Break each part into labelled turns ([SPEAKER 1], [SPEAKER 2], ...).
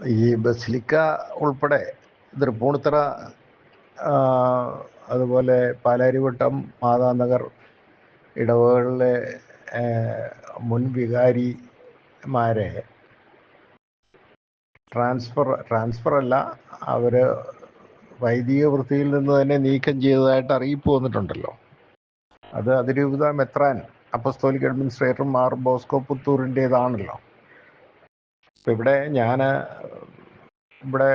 [SPEAKER 1] ഈ ബസിലിക്ക ഉൾപ്പെടെ തൃപ്പൂണിത്തറ അതുപോലെ പാലാരിവട്ടം മാതാനഗർ ഇടവകളിലെ മുൻ വികാരിമാരെ ട്രാൻസ്ഫർ ട്രാൻസ്ഫർ അല്ല അവർ വൈദിക വൃത്തിയിൽ നിന്ന് തന്നെ നീക്കം ചെയ്തതായിട്ട് അറിയിപ്പ് വന്നിട്ടുണ്ടല്ലോ. അത് അതിരൂപത മെത്രാൻ അപ്പസ്തോലിക് അഡ്മിനിസ്ട്രേറ്റർ മാർ ബോസ്കോ പുത്തൂരിന്റേതാണല്ലോ. ഇവിടെ ഞാൻ ഇവിടെ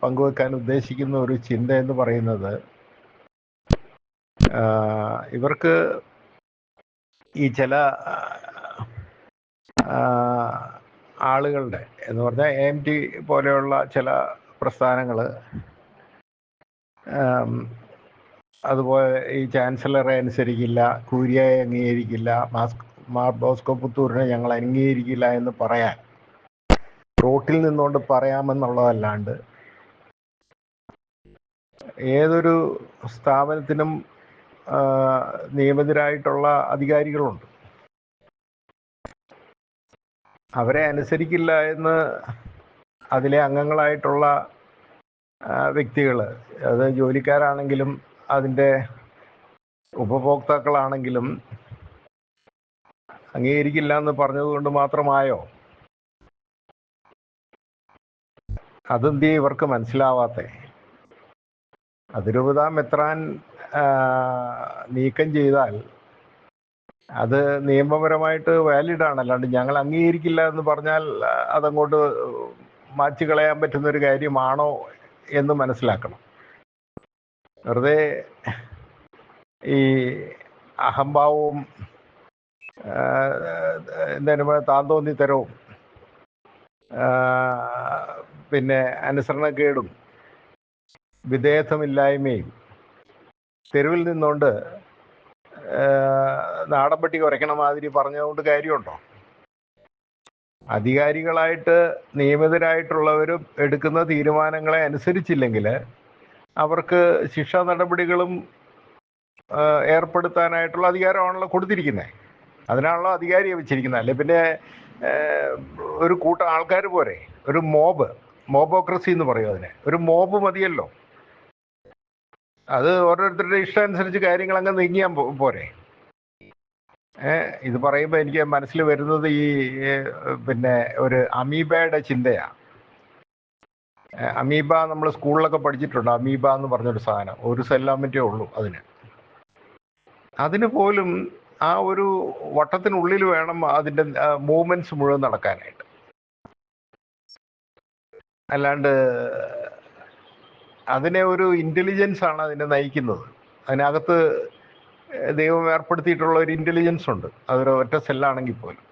[SPEAKER 1] പങ്കുവെക്കാൻ ഉദ്ദേശിക്കുന്ന ഒരു ചിന്ത എന്ന് പറയുന്നത് ഇവർക്ക് ഈ ചില ആളുകളുടെ എന്ന് പറഞ്ഞാൽ എ എം ടി പോലെയുള്ള ചില പ്രസ്ഥാനങ്ങൾ അതുപോലെ ഈ ചാൻസലറെ അനുസരിക്കില്ല കൂരിയായെ അംഗീകരിക്കില്ല മാസ് മാർ ബോസ്കോ പുത്തൂരിനെ ഞങ്ങൾ അംഗീകരിക്കില്ല എന്ന് പറയാൻ റോട്ടിൽ നിന്നുകൊണ്ട് പറയാമെന്നുള്ളതല്ലാണ്ട് ഏതൊരു സ്ഥാപനത്തിനും നിയമിതരായിട്ടുള്ള അധികാരികളുണ്ട്. അവരെ അനുസരിക്കില്ല എന്ന് അതിലെ അംഗങ്ങളായിട്ടുള്ള വ്യക്തികൾ അത് ജോലിക്കാരാണെങ്കിലും അതിന്റെ ഉപഭോക്താക്കളാണെങ്കിലും അംഗീകരിക്കില്ല എന്ന് പറഞ്ഞതുകൊണ്ട് മാത്രമായോ? അതെന്തേ ഇവർക്ക് മനസ്സിലാവാത്തെ? അതിരൂപത മെത്രാൻ നീക്കം ചെയ്താൽ അത് നിയമപരമായിട്ട് വാലിഡ് ആണ്. അല്ലാണ്ട് ഞങ്ങൾ അംഗീകരിക്കില്ല എന്ന് പറഞ്ഞാൽ അതങ്ങോട്ട് മാറ്റി കളയാൻ പറ്റുന്ന ഒരു കാര്യമാണോ എന്ന് മനസ്സിലാക്കണം. വെറുതെ ഈ അഹംഭാവവും എന്താണ് താന്തോന്നിത്തരവും പിന്നെ അനുസരണക്കേടും വിധേയത്വമില്ലായ്മയും തെരുവിൽ നിന്നുകൊണ്ട് നാടൻപട്ടി കുറയ്ക്കണ മാതിരി പറഞ്ഞതുകൊണ്ട് കാര്യമുണ്ടോ? അധികാരികളായിട്ട് നിയമിതരായിട്ടുള്ളവരും എടുക്കുന്ന തീരുമാനങ്ങളെ അനുസരിച്ചില്ലെങ്കിൽ അവർക്ക് ശിക്ഷാ നടപടികളും ഏർപ്പെടുത്താനായിട്ടുള്ള അധികാരമാണല്ലോ കൊടുത്തിരിക്കുന്നത് അതിനാണല്ലോ അധികാരിയെ വെച്ചിരിക്കുന്നത് അല്ലെ പിന്നെ ഒരു കൂട്ടം ആൾക്കാർ പോരെ. ഒരു മോബ്. മോബോക്രസി എന്ന് പറയും അതിനെ. ഒരു മോബ് മതിയല്ലോ. അത് ഓരോരുത്തരുടെ ഇഷ്ടം അനുസരിച്ച് കാര്യങ്ങൾ അങ്ങ് നീങ്ങിയാൽ പോരെ. ഇത് പറയുമ്പോൾ എനിക്ക് മനസ്സിൽ വരുന്നത് ഈ പിന്നെ ഒരു അമീബയുടെ ചിന്തയാണ് അമീബ നമ്മൾ സ്കൂളിലൊക്കെ പഠിച്ചിട്ടുണ്ട്. അമീബ എന്ന് പറഞ്ഞൊരു സാധനം. ഒരു സെല്ലാമിറ്റേ ഉള്ളൂ അതിന്. അതിന് പോലും ആ ഒരു വട്ടത്തിനുള്ളിൽ വേണം അതിന്റെ മൂവ്മെന്റ്സ് മുഴുവൻ നടക്കാനായിട്ട്. അല്ലാണ്ട് അതിനെ ഒരു ഇന്റലിജൻസ് ആണ് അതിനെ നയിക്കുന്നത്. അതിനകത്ത് ദൈവം ഏർപ്പെടുത്തിയിട്ടുള്ള ഒരു ഇന്റലിജൻസ് ഉണ്ട്. അതൊരു ഒറ്റ സെല്ലാണെങ്കിൽ പോലും.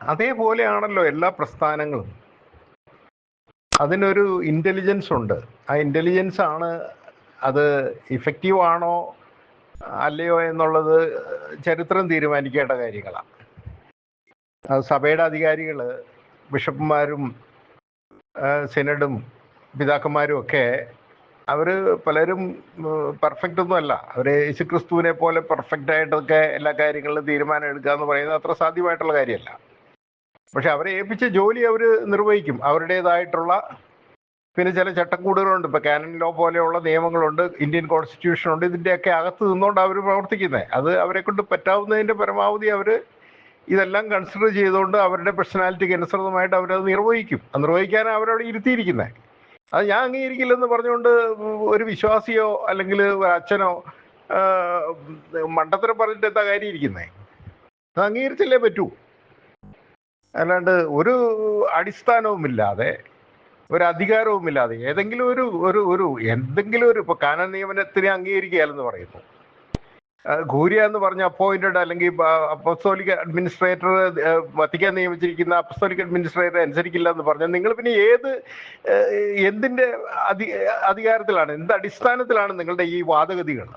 [SPEAKER 1] അതേപോലെയാണല്ലോ എല്ലാ പ്രസ്ഥാനങ്ങളും. അതിനൊരു ഇന്റലിജൻസ് ഉണ്ട്. ആ ഇന്റലിജൻസ് ആണ് അത് ഇഫക്റ്റീവ് ആണോ അല്ലയോ എന്നുള്ളത് ചരിത്രം തീരുമാനിക്കേണ്ട കാര്യങ്ങളാണ്. സഭയുടെ അധികാരികൾ ബിഷപ്പുമാരും സിനഡും പിതാക്കന്മാരും ഒക്കെ അവർ പലരും പെർഫെക്റ്റ് ഒന്നും അല്ല. അവർ യേശുക്രിസ്തുവിനെ പോലെ പെർഫെക്റ്റ് ആയിട്ടൊക്കെ എല്ലാ കാര്യങ്ങളിലും തീരുമാനം എടുക്കുക എന്ന് പറയുന്നത് അത്ര സാധ്യമായിട്ടുള്ള കാര്യമല്ല. പക്ഷെ അവരെ ഏൽപ്പിച്ച ജോലി അവർ നിർവഹിക്കും. അവരുടേതായിട്ടുള്ള പിന്നെ ചില ചട്ടക്കൂടുകളുണ്ട്. ഇപ്പൊ കാനൻ ലോ പോലെയുള്ള നിയമങ്ങളുണ്ട്. ഇന്ത്യൻ കോൺസ്റ്റിറ്റ്യൂഷൻ ഉണ്ട് ഇതിന്റെയൊക്കെ അകത്ത് നിന്നുകൊണ്ട് അവർ പ്രവർത്തിക്കുന്നത് അത് അവരെ കൊണ്ട് പറ്റാവുന്നതിന്റെ പരമാവധി അവർ ഇതെല്ലാം കൺസിഡർ ചെയ്തുകൊണ്ട് അവരുടെ പേഴ്സണാലിറ്റിക്ക് അനുസൃതമായിട്ട് അവരത് നിർവഹിക്കും. നിർവഹിക്കാൻ അവരവിടെ ഇരുത്തിയിരിക്കുന്നത് അത് ഞാൻ അംഗീകരിക്കില്ലെന്ന് പറഞ്ഞുകൊണ്ട് ഒരു വിശ്വാസിയോ അല്ലെങ്കിൽ ഒരു അച്ഛനോ മണ്ടത്തരം പറഞ്ഞിട്ട് എന്താ കാര്യം ഇരിക്കുന്നേ അത് അംഗീകരിച്ചല്ലേ പറ്റൂ. അല്ലാണ്ട് ഒരു അടിസ്ഥാനവുമില്ലാതെ ഒരു അധികാരവുമില്ലാതെ ഏതെങ്കിലും ഒരു ഒരു ഒരു എന്തെങ്കിലും ഒരു ഇപ്പൊ കാനൻ നിയമനത്തിനെ അംഗീകരിക്കുകയല്ലെന്ന് പറയുന്നു. ഘൂരിയ എന്ന് പറഞ്ഞ അപ്പോയിന്റഡ് അല്ലെങ്കിൽ അപ്പസ്തോലിക് അഡ്മിനിസ്ട്രേറ്റർ വത്തിക്കാൻ നിയമിച്ചിരിക്കുന്ന അപ്പസ്തോലിക് അഡ്മിനിസ്ട്രേറ്റർ അനുസരിക്കില്ല എന്ന് പറഞ്ഞാൽ നിങ്ങൾ പിന്നെ ഏത് എന്തിന്റെ അധി അധികാരത്തിലാണ് എന്ത് അടിസ്ഥാനത്തിലാണ് നിങ്ങളുടെ ഈ വാദഗതികൾ?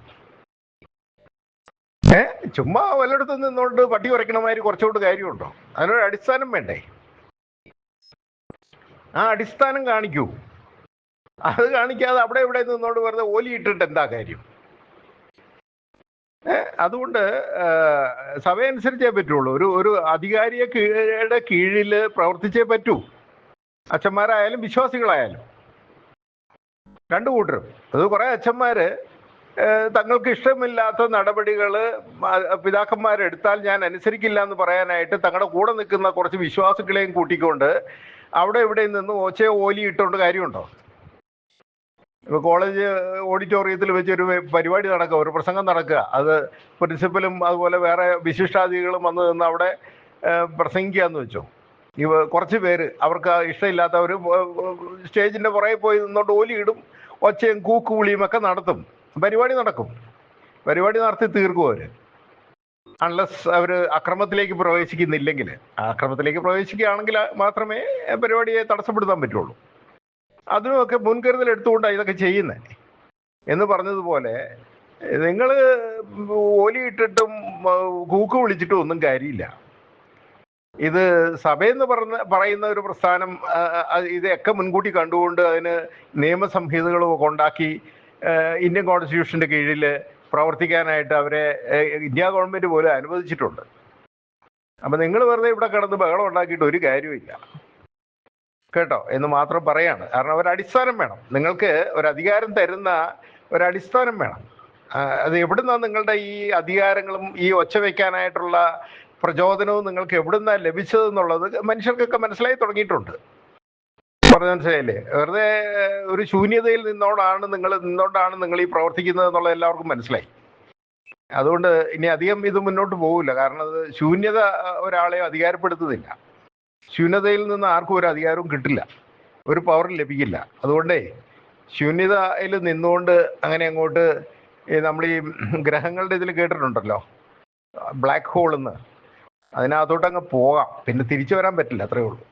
[SPEAKER 1] ഏ? ചുമ്മാ വല്ലയിടത്തും നിന്നുകൊണ്ട് പട്ടി കുറയ്ക്കണമാതിരി കുറച്ചുകൊണ്ട് കാര്യമുണ്ടോ? അതിനൊരു അടിസ്ഥാനം വേണ്ടേ? ആ അടിസ്ഥാനം കാണിക്കൂ. അത് കാണിക്കാതെ അവിടെ ഇവിടെ നിന്നോണ്ട് വെറുതെ ഓലിയിട്ടിട്ട് എന്താ കാര്യം? അതുകൊണ്ട് സഭയനുസരിച്ചേ പറ്റുള്ളൂ. ഒരു ഒരു അധികാരിയെ കീഴുടെ കീഴിൽ പ്രവർത്തിച്ചേ പറ്റൂ. അച്ഛന്മാരായാലും വിശ്വാസികളായാലും. രണ്ടു കൂട്ടരും. അത് കുറെ അച്ഛന്മാര് തങ്ങൾക്ക് ഇഷ്ടമില്ലാത്ത നടപടികൾ പിതാക്കന്മാരെടുത്താൽ ഞാൻ അനുസരിക്കില്ല എന്ന് പറയാനായിട്ട് തങ്ങളുടെ കൂടെ നിൽക്കുന്ന കുറച്ച് വിശ്വാസികളെയും കൂട്ടിക്കൊണ്ട് അവിടെ ഇവിടെ നിന്ന് ഓച്ചയോ ഓലി ഇട്ടുകൊണ്ട് കാര്യമുണ്ടോ? ഇപ്പൊ കോളേജ് ഓഡിറ്റോറിയത്തിൽ വെച്ചൊരു പരിപാടി നടക്കുക ഒരു പ്രസംഗം നടക്കുക. അത് പ്രിൻസിപ്പലും അതുപോലെ വേറെ വിശിഷ്ടാതിഥികളും വന്ന് നിന്ന് അവിടെ പ്രസംഗിക്കുക പ്രസംഗിക്കാന്ന് വെച്ചു. ഇവ കുറച്ച് പേര് അവർക്ക് ഇഷ്ടമില്ലാത്തവർ സ്റ്റേജിന്റെ പുറകെ പോയി നിന്നോട്ട് ഓലി ഇടും ഒച്ചയും കൂക്കുവിളിയും ഒക്കെ നടത്തും. പരിപാടി നടക്കും. പരിപാടി നടത്തി തീർക്കും അവർ. അൺലസ് അവർ അക്രമത്തിലേക്ക് പ്രവേശിക്കുന്നില്ലെങ്കിൽ അക്രമത്തിലേക്ക് പ്രവേശിക്കുകയാണെങ്കിൽ മാത്രമേ പരിപാടിയെ തടസ്സപ്പെടുത്താൻ പറ്റുള്ളൂ. അതിനുമൊക്കെ മുൻകരുതൽ എടുത്തുകൊണ്ടാണ് ഇതൊക്കെ ചെയ്യുന്നത് എന്ന് പറഞ്ഞതുപോലെ നിങ്ങൾ ഓലിയിട്ടിട്ടും കൂക്ക് വിളിച്ചിട്ടും ഒന്നും കാര്യമില്ല. ഇത് സഭയെന്ന് പറഞ്ഞ പറയുന്ന ഒരു പ്രസ്ഥാനം ഇതൊക്കെ മുൻകൂട്ടി കണ്ടുകൊണ്ട് അതിന് നിയമസംഹിതകളും ഒക്കെ ഉണ്ടാക്കി ഇന്ത്യൻ കോൺസ്റ്റിറ്റ്യൂഷന്റെ കീഴിൽ പ്രവർത്തിക്കാനായിട്ട് അവരെ ഇന്ത്യ ഗവൺമെന്റ് പോലും അനുവദിച്ചിട്ടുണ്ട്. അപ്പൊ നിങ്ങൾ വെറുതെ ഇവിടെ കിടന്ന് ബഹളം ഉണ്ടാക്കിയിട്ട് ഒരു കാര്യമില്ല കേട്ടോ എന്ന് മാത്രം പറയാണ്. കാരണം ഒരു അടിസ്ഥാനം വേണം. നിങ്ങൾക്ക് ഒരു അധികാരം തരുന്ന ഒരു അടിസ്ഥാനം വേണം. അത് എവിടുന്നാ നിങ്ങളുടെ ഈ അധികാരങ്ങളും ഈ ഒച്ച വയ്ക്കാനായിട്ടുള്ള പ്രചോദനവും നിങ്ങൾക്ക് എവിടുന്നാ ലഭിച്ചതെന്നുള്ളത് മനുഷ്യർക്കൊക്കെ മനസ്സിലായി തുടങ്ങിയിട്ടുണ്ട്. പറഞ്ഞ മനസ്സിലായില്ലേ? വെറുതെ ഒരു ശൂന്യതയിൽ നിന്നോടാണ് നിങ്ങൾ നിന്നോണ്ടാണ് നിങ്ങൾ ഈ പ്രവർത്തിക്കുന്നത് എന്നുള്ളത് എല്ലാവർക്കും മനസ്സിലായി. അതുകൊണ്ട് ഇനി അധികം ഇത് മുന്നോട്ട് പോകില്ല കാരണം അത് ശൂന്യത ഒരാളെ അധികാരപ്പെടുത്തുന്നില്ല. ശൂന്യതയിൽ നിന്ന് ആർക്കും ഒരു അധികാരവും കിട്ടില്ല. ഒരു പവറും ലഭിക്കില്ല. അതുകൊണ്ടേ ശൂന്യതയിൽ നിന്നുകൊണ്ട് അങ്ങനെ അങ്ങോട്ട് നമ്മൾ ഈ ഗ്രഹങ്ങളുടെ ഇതിൽ കേട്ടിട്ടുണ്ടല്ലോ ബ്ലാക്ക് ഹോൾ എന്ന് അതിനകത്തോട്ട് അങ്ങ് പോകാം. പിന്നെ തിരിച്ചു വരാൻ പറ്റില്ല അത്രേ ഉള്ളൂ.